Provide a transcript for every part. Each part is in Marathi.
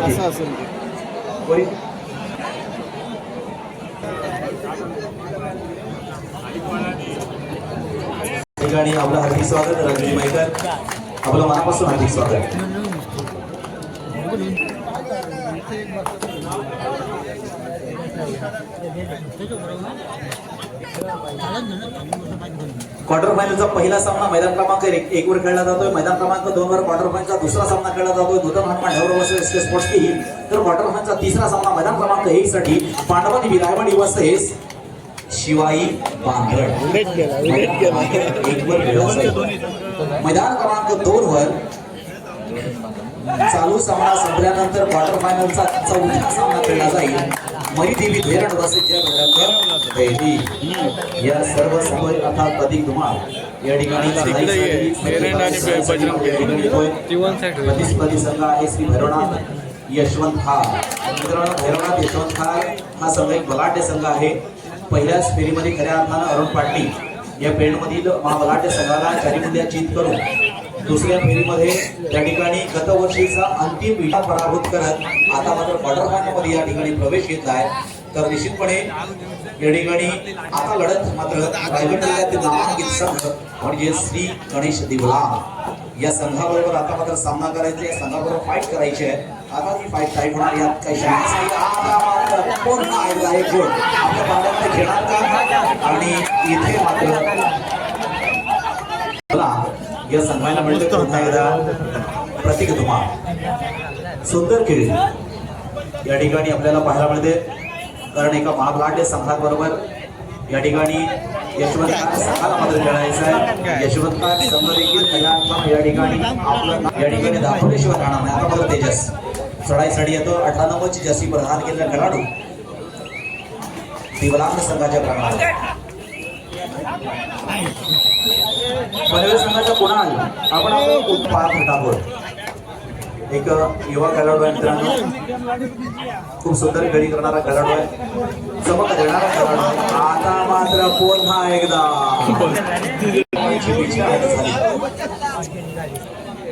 असं असेल. ठिकाणी आपलं हार्दिक स्वागत रंजनी मैकर. आपलं मनापासून हार्दिक स्वागत. क्वार्टर फायनलचा पहिला सामना मैदान क्रमांक एक. एक वर खेळला जातोय. मैदान क्रमांक दोन वर क्वार्टर फायनलचा दुसरा सामना खेळला जातोय. Nutan Hanuman Dhawal versus S K sports team. तर क्वार्टर फायनलचा तिसरा सामना मैदान क्रमांक एक साठी पांडवानी विरायवाडी वर्सेस शिवाई एक वर. मैदान क्रमांक दोन वर चालू सामना संपल्यानंतर क्वार्टर फायनलचा चौथा सामना खेळला जाईल. मरीदेवी धैरण भटकर दैवी या सर्व समोर अर्थात प्रतीक धुमाळ. या ठिकाणी. प्रतिस्पर्धी संघ आहे श्री भैरवनाथ यशवंत खार मित्रांनो भैरवनाथ यशवंत खार हा संघ एक बलाढ्य संघ आहे. पहिल्याच फेरीमध्ये खऱ्या अर्थानं अरुण पाटील या पेंडमधील महाबलाढ्य संघाला चारी मूल्य चित करून दुसऱ्या फेरीमध्ये त्या ठिकाणी गतवर्षीचा अंतिम विजय पराभूत करत आता मात्र क्वार्टर फायनलमध्ये या ठिकाणी प्रवेश घेत आहे. तर निश्चितपणे या ठिकाणी आता लढत मात्र रायगड जिल्ह्यातील नामांकित संघ म्हणजे श्री गणेश दिवला. या संघाबरोबर आता मात्र सामना करायचा या संघाबरोबर फाईट करायची. आहे आता ती फाईट काय होणार यात काही शंका नाही. आहे एक आपल्या घेणार का आणि इथे मात्र या संघाला मिळते पुन्हा एकदा? प्रतीक धुमा सुंदर खेळ. या ठिकाणी आपल्याला पाहायला मिळते. कारण एका महाबलाढ्य संघाबरोबर या ठिकाणी यशवंतकार संघाला मात्र खेळायचं आहे. यशवंतकार संघ देखील या ठिकाणी आपलं या ठिकाणी दाखवल्याशिवाय राहणार नाही आता मात्र तेजस. चढाईसाठी येतो. अठरा नव्वदची जशी प्रधान केलेला खेळाडू. दिवलांग संघाच्या प्रांगणात पनवेल संघाचा कुणाल आपण आपण पाहत होत आहोत. एक युवा खेळाडू आहे मित्रांनो. खूप सुंदर खेळी करणारा खेळाडू आहे. चमक देणारा खेळाडू आहे. आता मात्र पुन्हा एकदा.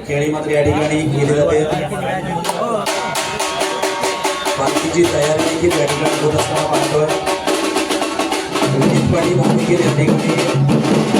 खेळी मात्र या ठिकाणी केली जाते. बाकीची तयारी देखील या ठिकाणी होत असताना पाहतोय. विनीत पाटील या ठिकाणी.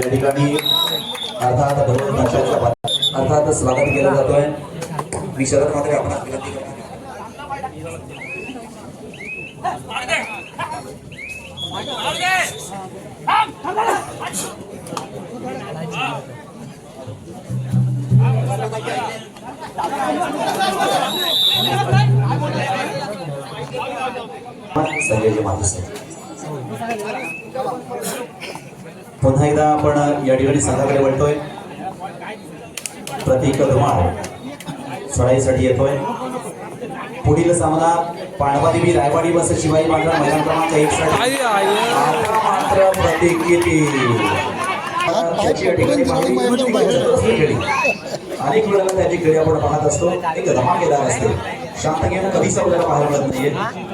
या ठिकाणी अर्थात भगवंताच्या अर्थातच स्वागत केला जातोय. मी शरद मात्र आपण विनंती करतो संजय माधुसे पुन्हा एकदा आपण या ठिकाणी संघाकडे वळतोय. प्रतीक धुमाळ. सोडाईसाठी येतोय. पुढील सामना पांडवादेवी रायवाडी बस शिवाई बांधरा मैदान क्रमांक एक साठी. मात्र प्रतीक किती. अनेक वेळेला त्याची खेळी आपण पाहत असतो. एक धमाकेदार असते. शांत घेणं कधीच आपल्याला पाहायला मिळत नाहीये.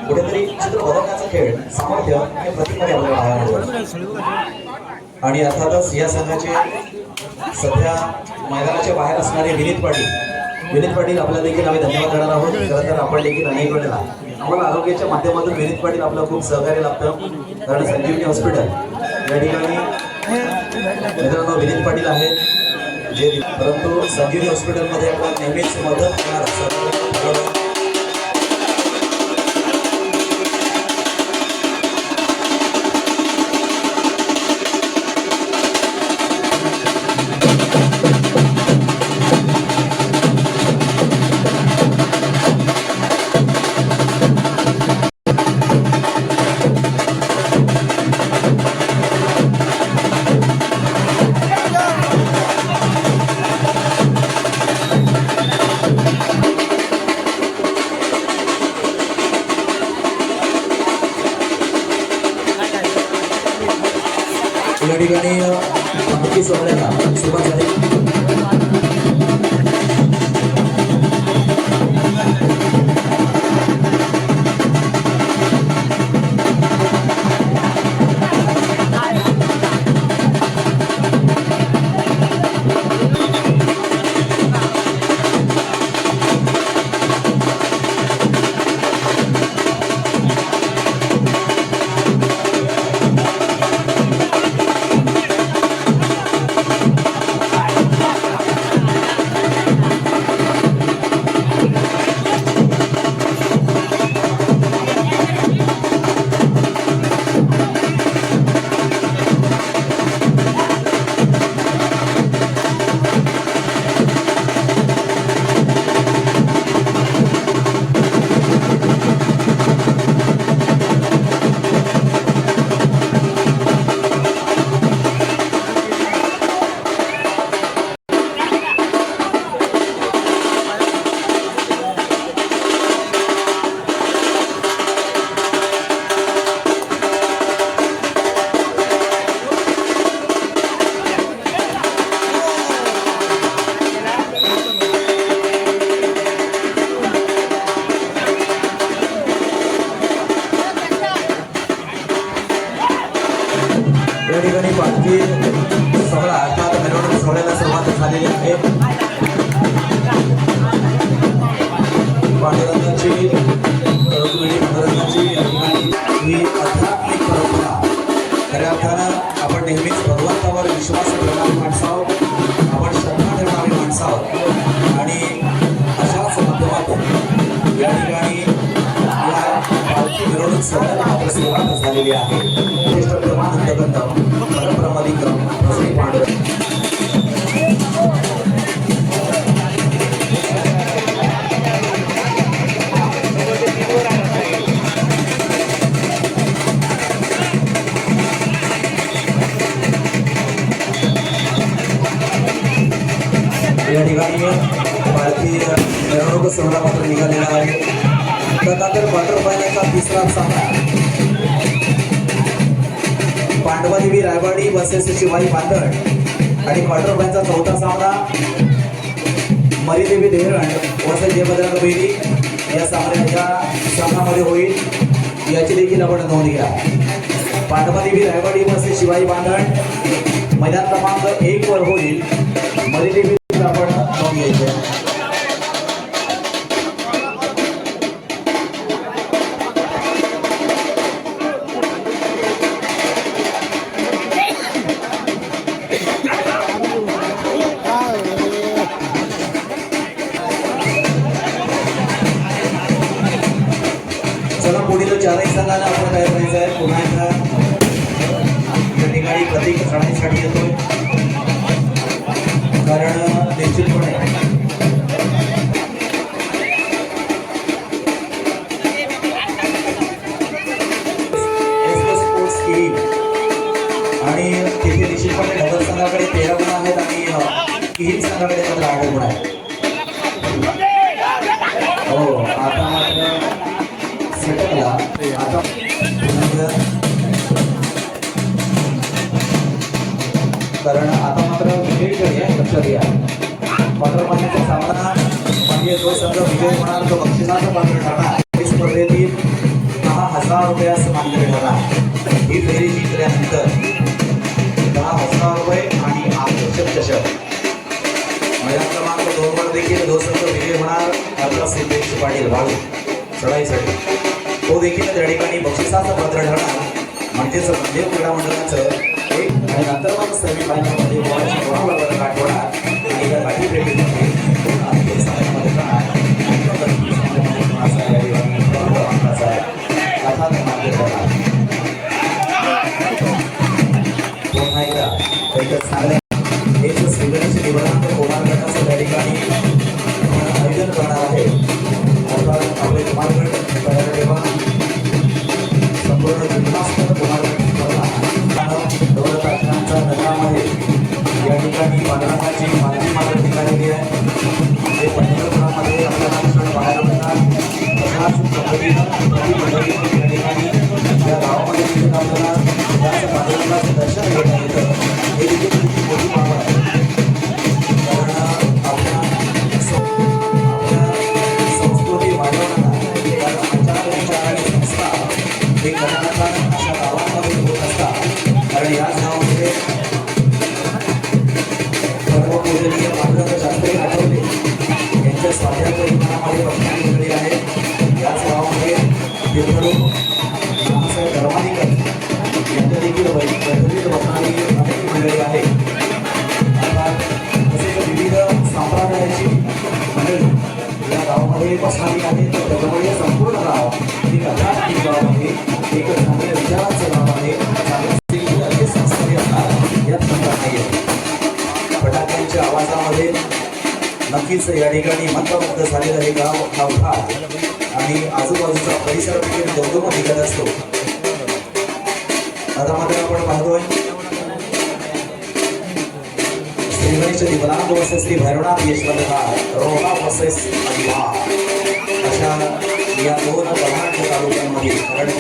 कुठेतरी चित्र बदलण्याचा खेळ सामर्थ्य हे प्रतीकमध्ये आपल्याला पाहायला मिळतं आणि अर्थातच या संघाचे सध्या मैदानाच्या बाहेर असणारे विनीत पाटील. विनीत पाटील आपल्या देखील आम्ही धन्यवाद देणार आहोत. खरं तर आपण देखील अनेक वेळेला आम्हाला आरोग्याच्या माध्यमातून विनीत पाटील आपलं खूप सहकार्य लागतं कारण संजीवनी हॉस्पिटल या ठिकाणी मित्रांनो विनीत पाटील आहेत. जे परंतु संजीवनी हॉस्पिटलमध्ये आपण नेहमीच मदत करणार ठिकाणी सोहळ्याला मात्र सुरुवात झालेली आहे ज्येष्ठ प्रेमानंद गंधम परप्रमादिक्रम श्री पांडुरंग या ठिकाणी पालखी मिरवणूक सोहळा मात्र निघालेला आहे तथा तर क्वार्टर फायनलचा तिसरा सामना पांडवादेवी रायवाडी बसेस शिवाई पातळ आणि क्वार्टर फायनलचा चौथा सामना मरीदेवी देहरण वर्सेस जयभद्रांग बेरी या सामन्याच्या सामनामध्ये होईल. याची देखील आपण नोंद घ्या. पांडवादेवी रायवाडी वर्सेस शिवाई बांधण मैदान क्रमांक एक वर होईल. मरीदेवी आपण नोंद घ्यायची संघाला आपण काय करायचं आहे? पुन्हा एकदा त्या ठिकाणी प्रतीक करण्यासाठी येतोय कारण निश्चितपणे आणि तिथे निश्चितपणे डबल संघाकडे तेरा गुण आहेत आणि किहीर संघाकडे मात्र आठ गुण आहेत. विजयीकडे आहे लक्ष द्या क्वार्टर फायनलचा सामना म्हणजे जो संघ विजय होणार तो बक्षिसाचं पात्र ठरणार. या स्पर्धेतील दहा हजार रुपयास मान्य ठरणार ही फेरी जिंकल्यानंतर दहा हजार रुपये आणि आकर्षक चषक महिला क्रमांक दोनवर देखील जो संघ विजय होणार आपला सिद्धेश पाटील भाऊ चढाईसाठी तो देखील त्या ठिकाणी बक्षिसाचं पात्र ठरणार. म्हणजेच देव क्रीडा मंडळाचं एक आणि नंतर मग ठिकाणी पांढराची माहिती मात्र ठिकाणी आहे. ते पंढरपुरामध्ये आपल्याला सण पाहायला मिळतात. तशाच या ठिकाणी या गावामध्ये देखील आपल्याला पांडुरंगाचं दर्शन घेता येतं. हे देखील मोठी बाब आहे. कारण आपल्या आपल्या संस्कृती वाढवताना कारण आचार विचार आणि संस्था हे अशा गावांमध्ये होत असतात. कारण याच यांच्या स्वाध्याय विमानामध्ये बसणारी मंडळी आहे. याच गावामध्ये देवधरू रामसाहेब धर्माधिकारी यांच्या देखील बैठकीत अनेक मंडळी आहे अर्थात तसेच विविध संप्रदायाची मंडळी या गावामध्ये बसणारी आहे तर नक्कीच या ठिकाणी मंत्रमुग्ध झालेलं हे गाव हा भाग आणि आजूबाजूचा परिसर देखील दमदम निघत असतो. आता मात्र आपण पाहतोय श्री गणेश दिवनांग वर्सेस श्री भैरवनाथ यशवंतकार रोहा वर्सेस अशा या दोन कर्नाटक तालुक्यांमध्ये कारण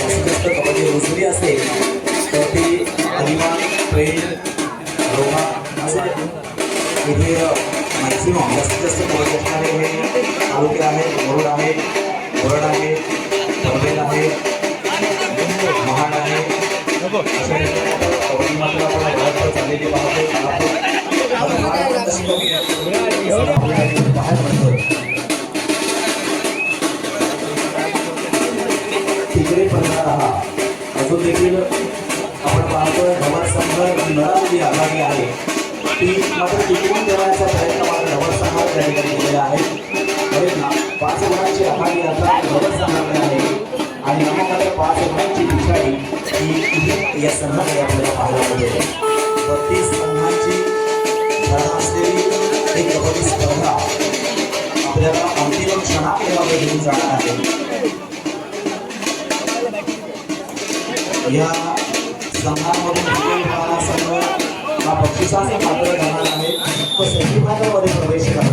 देखील आपण पाहतोय नवर संघ नळावली आघाडी आहे. ती मात्र टिकवून देण्याचा प्रयत्न मात्र नवर संघात त्या ठिकाणी केलेला आहे. पाच गुणांची आघाडी आता नवर संघाकडे आहे. आणि नामामध्ये पाच गुणांची पिछाडी ही या संघाकडे आपल्याला पाहायला मिळेल बत्तीस संघांची असलेली ही कबड्डी स्पर्धा आपल्याला अंतिम क्षणाकडे घेऊन जाणार आहे. या संघामधून विजयी संघ हा बक्षिसाचा पात्र ठरणार आहे. तो सेमीफायनलमध्ये प्रवेश करणार